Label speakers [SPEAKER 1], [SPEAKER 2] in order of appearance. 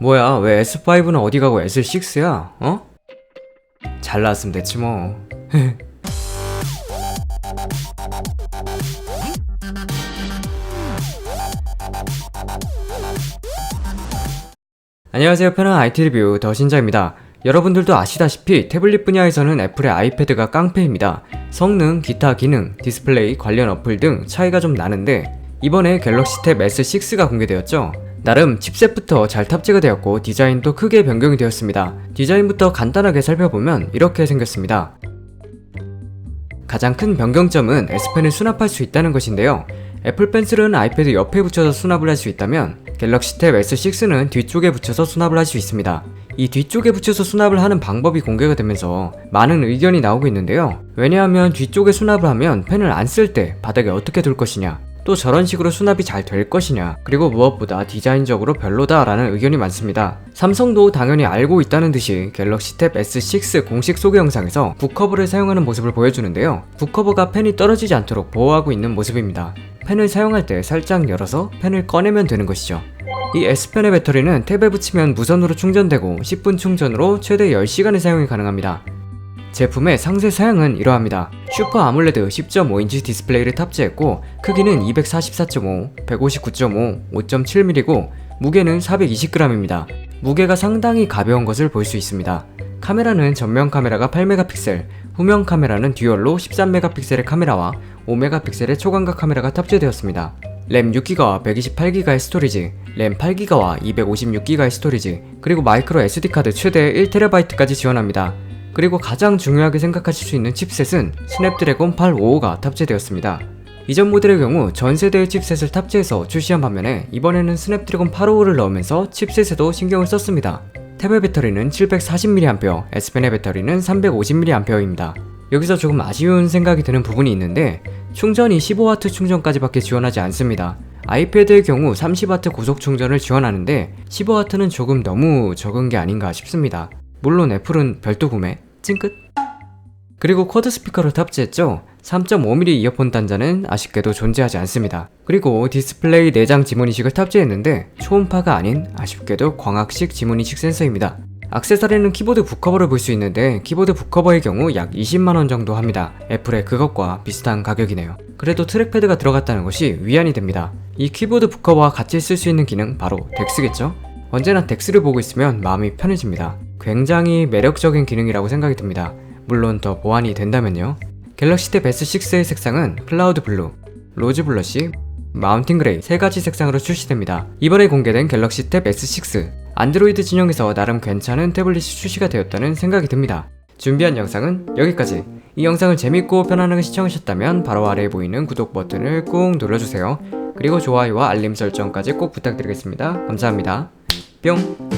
[SPEAKER 1] 뭐야 왜 S5는 어디 가고 S6야? 어? 잘 나왔으면 됐지 뭐 안녕하세요 편한 IT 리뷰 더 신자입니다 여러분들도 아시다시피 태블릿 분야에서는 애플의 아이패드가 깡패입니다 성능, 기타 기능, 디스플레이, 관련 어플 등 차이가 좀 나는데 이번에 갤럭시 탭 S6가 공개되었죠 나름 칩셋부터 잘 탑재가 되었고 디자인도 크게 변경이 되었습니다. 디자인부터 간단하게 살펴보면 이렇게 생겼습니다. 가장 큰 변경점은 S펜을 수납할 수 있다는 것인데요. 애플 펜슬은 아이패드 옆에 붙여서 수납을 할 수 있다면 갤럭시 탭 S6는 뒤쪽에 붙여서 수납을 할 수 있습니다. 이 뒤쪽에 붙여서 수납을 하는 방법이 공개가 되면서 많은 의견이 나오고 있는데요. 왜냐하면 뒤쪽에 수납을 하면 펜을 안 쓸 때 바닥에 어떻게 둘 것이냐, 또 저런 식으로 수납이 잘 될 것이냐, 그리고 무엇보다 디자인적으로 별로다 라는 의견이 많습니다. 삼성도 당연히 알고 있다는 듯이 갤럭시 탭 S6 공식 소개 영상에서 북커버를 사용하는 모습을 보여주는데요. 북커버가 펜이 떨어지지 않도록 보호하고 있는 모습입니다. 펜을 사용할 때 살짝 열어서 펜을 꺼내면 되는 것이죠. 이 S펜의 배터리는 탭에 붙이면 무선으로 충전되고 10분 충전으로 최대 10시간의 사용이 가능합니다. 제품의 상세 사양은 이러합니다. 슈퍼 아몰레드 10.5인치 디스플레이를 탑재했고 크기는 244.5, 159.5, 5.7mm고 무게는 420g입니다. 무게가 상당히 가벼운 것을 볼 수 있습니다. 카메라는 전면 카메라가 8메가픽셀, 후면 카메라는 듀얼로 13메가픽셀의 카메라와 5메가픽셀의 초광각 카메라가 탑재되었습니다. 램 6기가와 128기가의 스토리지, 램 8기가와 256기가의 스토리지, 그리고 마이크로 SD카드 최대 1TB까지 지원합니다. 그리고 가장 중요하게 생각하실 수 있는 칩셋은 스냅드래곤 855가 탑재되었습니다. 이전 모델의 경우 전 세대의 칩셋을 탑재해서 출시한 반면에 이번에는 스냅드래곤 855를 넣으면서 칩셋에도 신경을 썼습니다. 탭의 배터리는 740mAh, S펜의 배터리는 350mAh입니다. 여기서 조금 아쉬운 생각이 드는 부분이 있는데 충전이 15W 충전까지밖에 지원하지 않습니다. 아이패드의 경우 30W 고속 충전을 지원하는데 15W는 조금 너무 적은 게 아닌가 싶습니다. 물론 애플은 별도 구매, 찡끗. 그리고 쿼드 스피커를 탑재했죠. 3.5mm 이어폰 단자는 아쉽게도 존재하지 않습니다. 그리고 디스플레이 내장 지문인식을 탑재했는데 초음파가 아닌 아쉽게도 광학식 지문인식 센서입니다. 악세사리는 키보드 북커버를 볼 수 있는데 키보드 북커버의 경우 약 20만원 정도 합니다. 애플의 그것과 비슷한 가격이네요. 그래도 트랙패드가 들어갔다는 것이 위안이 됩니다. 이 키보드 북커버와 같이 쓸 수 있는 기능 바로 덱스겠죠? 언제나 덱스를 보고 있으면 마음이 편해집니다. 굉장히 매력적인 기능이라고 생각이 듭니다. 물론 더 보완이 된다면요. 갤럭시 탭 S6의 색상은 클라우드 블루, 로즈 블러시, 마운틴 그레이 세 가지 색상으로 출시됩니다. 이번에 공개된 갤럭시 탭 S6 안드로이드 진영에서 나름 괜찮은 태블릿이 출시가 되었다는 생각이 듭니다. 준비한 영상은 여기까지. 이 영상을 재밌고 편안하게 시청하셨다면 바로 아래에 보이는 구독 버튼을 꾹 눌러주세요. 그리고 좋아요와 알림 설정까지 꼭 부탁드리겠습니다. 감사합니다. 뿅!